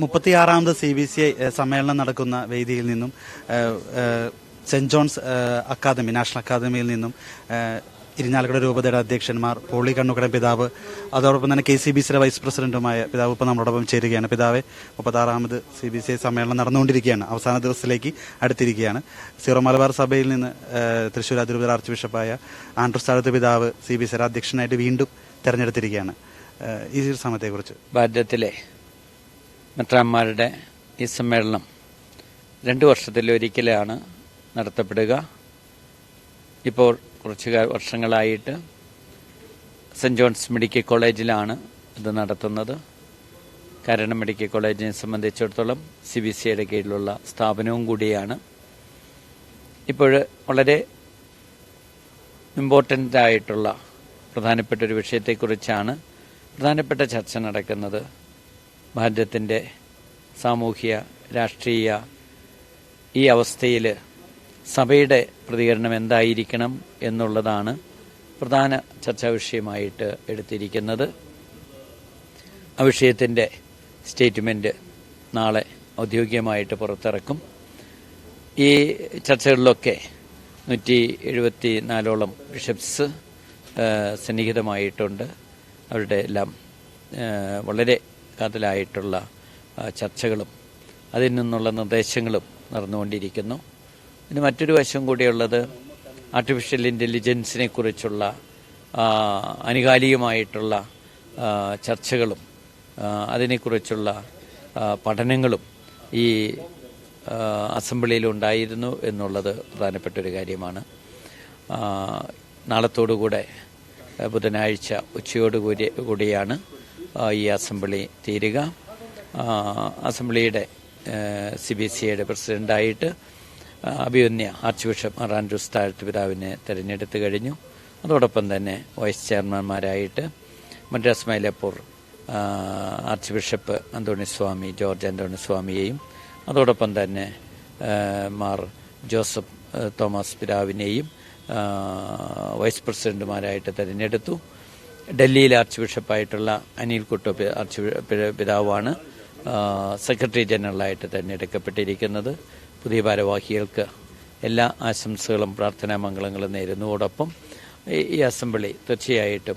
മുപ്പത്തിയാറാമത് C B C I സമ്മേളനം നടക്കുന്ന വേദിയിൽ നിന്നും സെന്റ് ജോൺസ് അക്കാദമി നാഷണൽ അക്കാദമിയിൽ നിന്നും ഇരിഞ്ഞാലക്കുട രൂപതയുടെ അധ്യക്ഷന്മാർ പോളി കണ്ണുകടൻ പിതാവ് അതോടൊപ്പം തന്നെ കെ സി ബി സിയുടെ വൈസ് പ്രസിഡന്റുമായ പിതാവ് ഇപ്പോൾ നമ്മളോടൊപ്പം ചേരുകയാണ്. പിതാവെ മുപ്പത്താറാമത് സി ബി സി ഐ സമ്മേളനം നടന്നുകൊണ്ടിരിക്കുകയാണ്. അവസാന ദിവസത്തിലേക്ക് അടുത്തിരിക്കുകയാണ്. സീറോ മലബാർ സഭയിൽ നിന്ന് തൃശ്ശൂർ അതിരൂപത ആർച്ച് ബിഷപ്പായ ആൻഡ്രൂസ് താഴത്ത് പിതാവ് സി ബി സിയുടെ അധ്യക്ഷനായിട്ട് വീണ്ടും തെരഞ്ഞെടുത്തിരിക്കുകയാണ്. ഈ സമയത്തെക്കുറിച്ച്. ഭാരതത്തിലെ മെത്രാന്മാരുടെ ഈ സമ്മേളനം രണ്ട് വർഷത്തിലൊരിക്കലാണ് നടത്തപ്പെടുക. ഇപ്പോൾ കുറച്ച് വർഷങ്ങളായിട്ട് സെന്റ് ജോൺസ് മെഡിക്കൽ കോളേജിലാണ് ഇത് നടത്തുന്നത്. കാരണം മെഡിക്കൽ കോളേജിനെ സംബന്ധിച്ചിടത്തോളം സി ബി സിയുടെ കീഴിലുള്ള സ്ഥാപനവും കൂടിയാണ്. ഇപ്പോൾ വളരെ ഇമ്പോർട്ടന്റ് ആയിട്ടുള്ള പ്രധാനപ്പെട്ട ഒരു വിഷയത്തെക്കുറിച്ചാണ് പ്രധാനപ്പെട്ട ചർച്ച നടക്കുന്നത്. ഭാരതത്തിന്റെ സാമൂഹ്യ രാഷ്ട്രീയ ഈ അവസ്ഥയിൽ സഭയുടെ പ്രതികരണം എന്തായിരിക്കണം എന്നുള്ളതാണ് പ്രധാന ചർച്ചാ വിഷയമായിട്ട് എടുത്തിരിക്കുന്നത്. ആ വിഷയത്തിന്റെ സ്റ്റേറ്റ്മെന്റ് നാളെ ഔദ്യോഗികമായിട്ട് പുറത്തിറക്കും. ഈ ചർച്ചകളിലൊക്കെ നൂറ്റി എഴുപത്തി നാലോളം ബിഷപ്സ് സന്നിഹിതമായിട്ടുണ്ട്. അവരുടെ എല്ലാം വളരെ കാതലായിട്ടുള്ള ചർച്ചകളും അതിൽ നിന്നുള്ള നിർദ്ദേശങ്ങളും നടന്നുകൊണ്ടിരിക്കുന്നു. പിന്നെ മറ്റൊരു വശം കൂടിയുള്ളത് ആർട്ടിഫിഷ്യൽ ഇന്റലിജൻസിനെ കുറിച്ചുള്ള അനുകാലികമായിട്ടുള്ള ചർച്ചകളും അതിനെക്കുറിച്ചുള്ള പഠനങ്ങളും ഈ അസംബ്ലിയിൽ ഉണ്ടായിരുന്നു എന്നുള്ളത് പ്രധാനപ്പെട്ട ഒരു കാര്യമാണ്. നാളത്തോടുകൂടെ ബുധനാഴ്ച ഉച്ചയോടുകൂടി കൂടിയാണ് ഈ അസംബ്ലി തീരുക. അസംബ്ലിയുടെ സി ബി സി ഐയുടെ പ്രസിഡന്റായിട്ട് അഭിമന്യ arch bishop Mar Andrews Thazhath പിതാവിനെ തെരഞ്ഞെടുത്ത് കഴിഞ്ഞു. അതോടൊപ്പം തന്നെ വൈസ് ചെയർമാൻമാരായിട്ട് Madras Mylapore arch bishop Anthonisamy George അന്തോണിസ്വാമിയെയും അതോടൊപ്പം തന്നെ മാർ ജോസഫ് തോമസ് പിതാവിനെയും വൈസ് പ്രസിഡന്റുമാരായിട്ട് തെരഞ്ഞെടുത്തു. ഡൽഹിയിലെ ആർച്ച് ബിഷപ്പായിട്ടുള്ള അനിൽ കുട്ടോ ആർച്ച് പിതാവാണ് സെക്രട്ടറി ജനറലായിട്ട് തെരഞ്ഞെടുക്കപ്പെട്ടിരിക്കുന്നത്. പുതിയ ഭാരവാഹികൾക്ക് എല്ലാ ആശംസകളും പ്രാർത്ഥനാ മംഗളങ്ങളും നേരുന്നതോടൊപ്പം ഈ- അസംബ്ലി തീർച്ചയായിട്ടും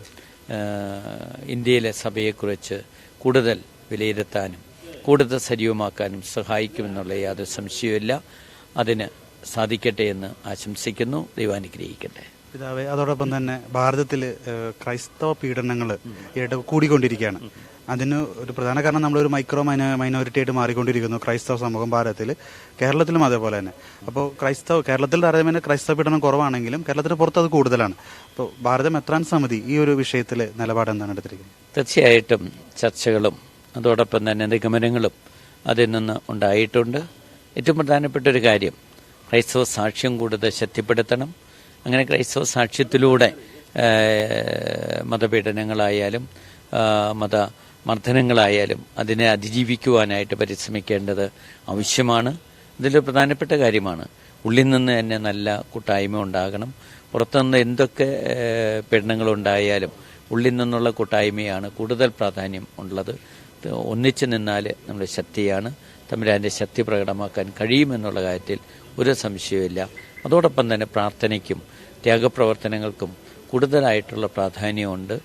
ഇന്ത്യയിലെ സഭയെക്കുറിച്ച് കൂടുതൽ വിലയിരുത്താനും കൂടുതൽ സജീവമാക്കാനും സഹായിക്കുമെന്നുള്ള യാതൊരു സംശയവുമില്ല. അതിന് സാധിക്കട്ടെ എന്ന് ആശംസിക്കുന്നു. ദൈവാനുഗ്രഹിക്കട്ടെ. പിതാവെ അതോടൊപ്പം തന്നെ ഭാരതത്തിൽ ക്രൈസ്തവ പീഡനങ്ങൾ കൂടിക്കൊണ്ടിരിക്കുകയാണ് അതിന് ഒരു പ്രധാന കാരണം നമ്മളൊരു മൈക്രോ മൈന മൈനോറിറ്റി ആയിട്ട് മാറിക്കൊണ്ടിരിക്കുന്നു ക്രൈസ്തവ സമൂഹം ഭാരതത്തിൽ കേരളത്തിലും അതേപോലെ തന്നെ. അപ്പോൾ ക്രൈസ്തവ കേരളത്തിൽ താരതമ്യേന ക്രൈസ്തവ പീഡനം കുറവാണെങ്കിലും കേരളത്തിന് പുറത്ത് അത് കൂടുതലാണ്. അപ്പോൾ ഭാരതം എത്രാൻ സമിതി ഈ ഒരു വിഷയത്തിൽ നിലപാട് എന്താണ് എടുത്തിരിക്കുന്നത്? തീർച്ചയായിട്ടും ചർച്ചകളും അതോടൊപ്പം തന്നെ നിഗമനങ്ങളും അതിൽ നിന്ന് ഉണ്ടായിട്ടുണ്ട്. ഏറ്റവും പ്രധാനപ്പെട്ട ഒരു കാര്യം ക്രൈസ്തവ സാക്ഷ്യം കൂടുതൽ ശക്തിപ്പെടുത്തണം. അങ്ങനെ ക്രൈസ്തവ സാക്ഷ്യത്തിലൂടെ മതപീഡനങ്ങളായാലും മത മർദ്ദനങ്ങളായാലും അതിനെ അതിജീവിക്കുവാനായിട്ട് പരിശ്രമിക്കേണ്ടത് ആവശ്യമാണ്. ഇതിലൊരു പ്രധാനപ്പെട്ട കാര്യമാണ്. ഉള്ളിൽ നിന്ന് തന്നെ നല്ല കൂട്ടായ്മ ഉണ്ടാകണം. പുറത്തുനിന്ന് എന്തൊക്കെ പീഡനങ്ങളുണ്ടായാലും ഉള്ളിൽ നിന്നുള്ള കൂട്ടായ്മയാണ് കൂടുതൽ പ്രാധാന്യം ഉള്ളത്. ഒന്നിച്ചു നിന്നാൽ നമ്മുടെ ശക്തിയാണ്. തമ്മിൽ തമ്പുരാന്റെ ശക്തി പ്രകടമാക്കാൻ കഴിയുമെന്നുള്ള കാര്യത്തിൽ ഒരു സംശയവുമില്ല. അതോടൊപ്പം തന്നെ പ്രാർത്ഥനയ്ക്കും ത്യാഗപ്രവർത്തനങ്ങൾക്കും കൂടുതലായിട്ടുള്ള പ്രാധാന്യമുണ്ട്.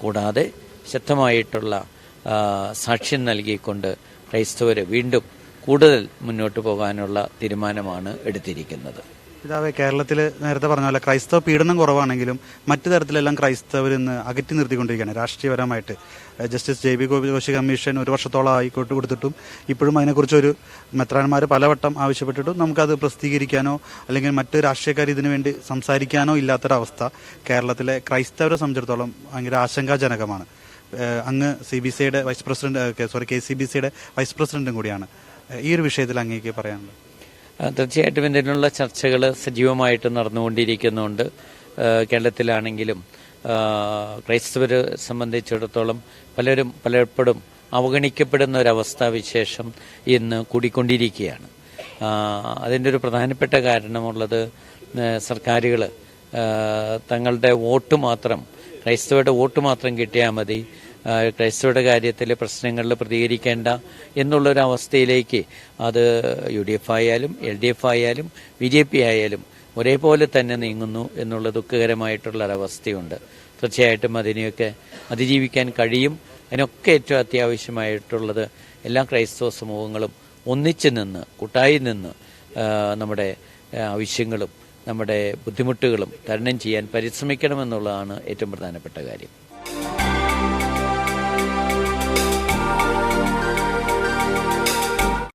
കൂടാതെ ശക്തമായിട്ടുള്ള സാക്ഷ്യം നൽകിക്കൊണ്ട് ക്രൈസ്തവർ വീണ്ടും കൂടുതൽ മുന്നോട്ട് പോകാനുള്ള തീരുമാനമാണ് എടുത്തിരിക്കുന്നത്. പിതാവെ കേരളത്തിൽ നേരത്തെ പറഞ്ഞ പോലെ ക്രൈസ്തവ പീഡനം കുറവാണെങ്കിലും മറ്റു തരത്തിലെല്ലാം ക്രൈസ്തവർ ഇന്ന് അകറ്റി നിർത്തിക്കൊണ്ടിരിക്കുകയാണ് രാഷ്ട്രീയപരമായിട്ട്. Justice J B Gopi commission ഒരു വർഷത്തോളം ആയിക്കോട്ട് കൊടുത്തിട്ടും ഇപ്പോഴും അതിനെക്കുറിച്ച് ഒരു മെത്രാന്മാർ പലവട്ടം ആവശ്യപ്പെട്ടിട്ടും നമുക്കത് പ്രസിദ്ധീകരിക്കാനോ അല്ലെങ്കിൽ മറ്റു രാഷ്ട്രീയക്കാർ ഇതിനു വേണ്ടി സംസാരിക്കാനോ ഇല്ലാത്തൊരവസ്ഥ കേരളത്തിലെ ക്രൈസ്തവരെ സംബന്ധിച്ചിടത്തോളം ഭയങ്കര ആശങ്കാജനകമാണ്. അങ്ങ് സി ബി സിയുടെ vice president sorry K C B സിയുടെ വൈസ് പ്രസിഡന്റും കൂടിയാണ്. ഈ ഒരു വിഷയത്തിൽ അങ്ങേക്ക് പറയാനുള്ളത്. തീർച്ചയായിട്ടും ഇതിനുള്ള ചർച്ചകൾ സജീവമായിട്ട് നടന്നുകൊണ്ടിരിക്കുന്നുണ്ട്. കേരളത്തിലാണെങ്കിലും ക്രൈസ്തവരെ സംബന്ധിച്ചിടത്തോളം പലരും പലപ്പോഴും അവഗണിക്കപ്പെടുന്ന ഒരവസ്ഥാവിശേഷം ഇന്ന് കൂടിക്കൊണ്ടിരിക്കുകയാണ്. അതിന്റെ ഒരു പ്രധാനപ്പെട്ട കാരണമുള്ളത് സർക്കാരുകൾ തങ്ങളുടെ വോട്ട് മാത്രം ക്രൈസ്തവരുടെ വോട്ട് മാത്രം കിട്ടിയാൽ മതി ക്രൈസ്തവരുടെ കാര്യത്തിൽ പ്രശ്നങ്ങളിൽ പ്രതികരിക്കേണ്ട എന്നുള്ളൊരു അവസ്ഥയിലേക്ക് അത് യു ഡി എഫ് ആയാലും എൽ ഡി എഫ് ആയാലും ബി ജെ പി ആയാലും ഒരേപോലെ തന്നെ നീങ്ങുന്നു എന്നുള്ള ദുഃഖകരമായിട്ടുള്ളൊരവസ്ഥയുണ്ട്. തീർച്ചയായിട്ടും അതിനെയൊക്കെ അതിജീവിക്കാൻ കഴിയും. അതിനൊക്കെ ഏറ്റവും അത്യാവശ്യമായിട്ടുള്ളത് എല്ലാ ക്രൈസ്തവ സമൂഹങ്ങളും ഒന്നിച്ചു നിന്ന് കൂട്ടായി നിന്ന് നമ്മുടെ ആവശ്യങ്ങളും നമ്മുടെ ബുദ്ധിമുട്ടുകളും തരണം ചെയ്യാൻ പരിശ്രമിക്കണമെന്നുള്ളതാണ് ഏറ്റവും പ്രധാനപ്പെട്ട കാര്യം.